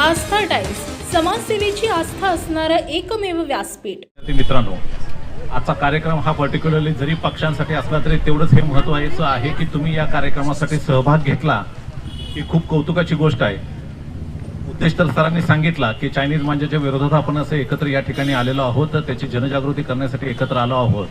आस्था times समाजसेवेची आस्था असणारं एकमेव व्यासपीठ. मित्रांनो आजचा कार्यक्रम हा पर्टिक्युलरली जरी पक्षांसाठी असला तरी तेवढंच हे महत्वाचं आहे की तुम्ही या कार्यक्रमासाठी सहभाग घेतला ही खूप कौतुकाची गोष्ट आहे. उद्देश तर सरांनी सांगितला की चायनीज मांजाच्या विरोधात आपण असे एकत्र या ठिकाणी आलेलो आहोत तर त्याची जनजागृती करण्यासाठी एकत्र आलो आहोत.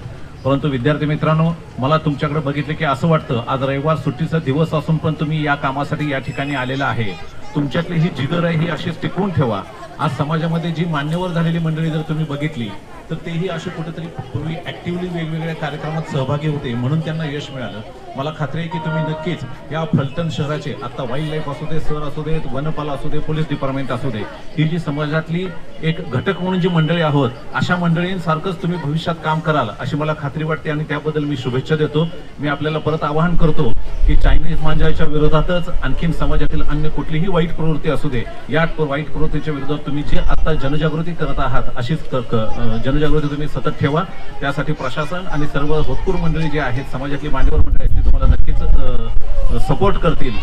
परंतु विद्यार्थी मित्रांनो मला तुमच्याकडे बघितले की असं वाटतं आज रविवार सुट्टीचा दिवस असून पण तुम्ही या कामासाठी या ठिकाणी आलेला आहे. तुमच्यातली ही जिगर आहे ही अशीच टिकवून ठेवा. आज समाजामध्ये जी मान्यवर झालेली मंडळी जर तुम्ही बघितली तर तेही असे कुठेतरी पूर्वी ऍक्टिव्हली वेगवेगळ्या कार्यक्रमात सहभागी होते म्हणून त्यांना यश मिळालं. मला खात्री आहे की तुम्ही नक्कीच या फलटण शहराचे आता वाईल्ड लाईफ असू दे सर असू देत वनपाल असू दे पोलीस डिपार्टमेंट असू दे ही जी समाजातली एक घटक म्हणून जी मंडळी आहोत अशा मंडळींसारखंच तुम्ही भविष्यात काम कराल अशी मला खात्री वाटते आणि त्याबद्दल मी शुभेच्छा देतो. मी आपल्याला परत आवाहन करतो की चायनीज मांजाच्या विरोधातच आणखीन समाजातील अन्य कुठलीही वाईट प्रवृत्ती असू दे या वाईट प्रवृत्तीच्या विरोधात तुम्ही जी आता जनजागृती करत आहात अशीच जन जनजागृती तुम्ही सतत ठेवा. त्यासाठी प्रशासन आणि सर्व होतकूर मंडळी जी आहेत समाजातली मान्यवर मंडळी आहेत ती तुम्हाला नक्कीच सपोर्ट करतील.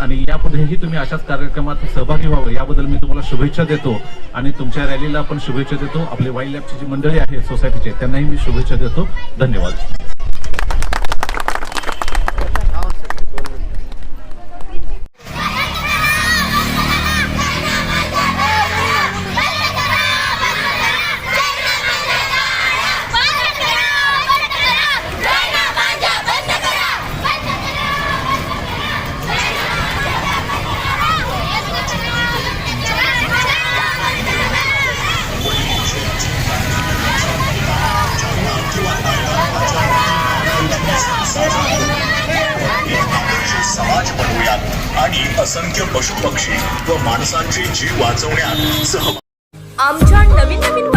आणि यापुढेही तुम्ही अशाच कार्यक्रमात सहभागी व्हावं. याबद्दल मी तुम्हाला शुभेच्छा देतो. आणि तुमच्या रॅलीला पण शुभेच्छा देतो. आपले वाईल्ड लाईफची जी मंडळी आहे सोसायटीचे त्यांनाही मी शुभेच्छा देतो. धन्यवाद. आणि असंख्य पशुपक्षी व माणसांचे जीव वाचवण्यात सहभाग आमच्या नवीन नवीन